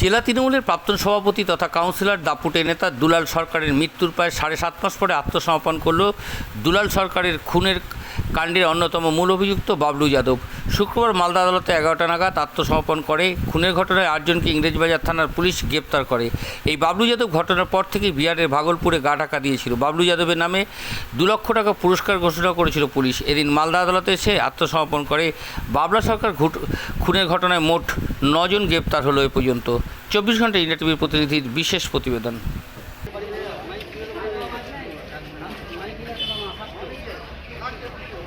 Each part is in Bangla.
জেলা তৃণমূলের প্রাক্তন সভাপতি তথা কাউন্সিলর দাপুটে নেতা দুলাল সরকারের মৃত্যুর প্রায় সাড়ে সাত মাস পরে আত্মসমর্পণ করল। দুলাল সরকারের খুনের কাণ্ডের অন্যতম মূল অভিযুক্ত বাবলু যাদব। শুক্রবার মালদা আদালতে এগারোটা নাগাদ আত্মসমর্পণ করে, খুনের ঘটনায় আটজনকে ইংরেজবাজার থানার পুলিশ গ্রেপ্তার করে। এই বাবলু যাদব ঘটনার পর থেকেই বিহারের ভাগলপুরে গা ঢাকা দিয়েছিল। বাবলু যাদবের নামে দু লক্ষ টাকা পুরস্কার ঘোষণা করেছিল পুলিশ। এদিন মালদা আদালতে এসে আত্মসমর্পণ করে বাবলা সরকার খুনের ঘটনায় মোট নজন গ্রেপ্তার হলো এ পর্যন্ত। চব্বিশ ঘণ্টা ইন্ডিয়া টিভির প্রতিনিধির বিশেষ প্রতিবেদন।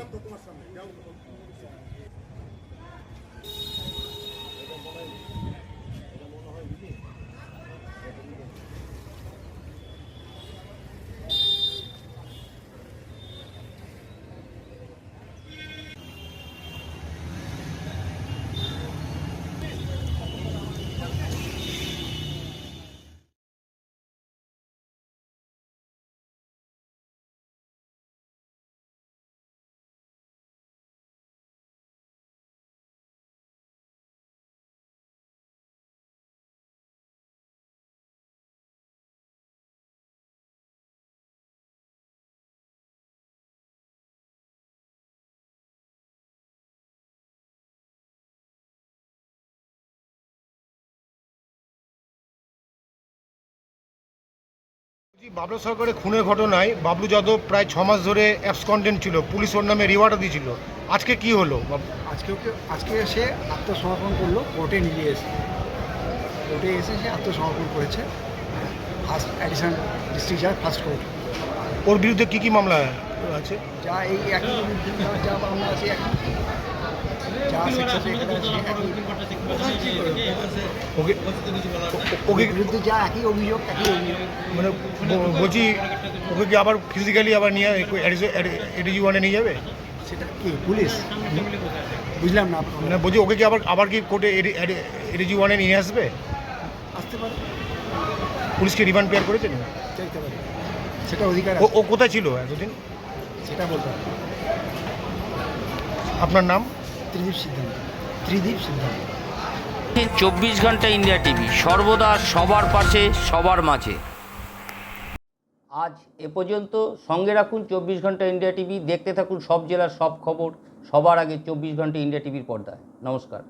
pela população. বাবলু সরকারের খুনের ঘটনায় বাবলু যাদব প্রায় ছ মাস ধরে অ্যাবসকন্ডেন্ট ছিল। পুলিশ ওর নামে রিওয়ার্ডও দিয়েছিল। আজকে কি হলো? আজকে ওকে আজকে এসে আত্মসমর্পণ করল কোর্টে নিয়ে এসে। কোর্টে এসে সে আত্মসমর্পণ করেছে। ফার্স্ট অ্যাডিশনাল ডিস্ট্রিক্ট জাজ ফার্স্ট কোর্ট ওর বিরুদ্ধে কী কী মামলা আছে? যা এই একই যা মামলা আছে একই যা সেকশন এখানে আছে একই ওকে বিরুদ্ধে যা একই অভিযোগ একই অভিযোগ। মানে বলছি ওকে কি আবার ফিজিক্যালি আবার নিয়ে এডিজি ওয়ানে নিয়ে যাবে? সেটা কি? পুলিশ? বুঝলাম না। মানে বলছি ওকে কি আবার আবার কি কোর্টে এডিজি ওয়ানে নিয়ে আসবে? আসতে পারে। পুলিশকে রিমান্ড পেয়ার করেছেন চাইতে পারে। সেটা অধিকার ও কোথায় ছিল এতদিন? সেটা বলতে আপনার নাম? ত্রিদীপ সিদ্ধান্ত। ত্রিদীপ সিদ্ধান্ত। চব্বিশ ঘণ্টা ইন্ডিয়া টিভি সর্বদা সবার পাশে সবার মাঝে। আজ এ পর্যন্ত সঙ্গে রাখুন চব্বিশ ঘণ্টা ইন্ডিয়া টিভি দেখতে থাকুন সব জেলার সব খবর সবার আগে চব্বিশ ঘণ্টা ইন্ডিয়া টিভির পর্দায়। নমস্কার।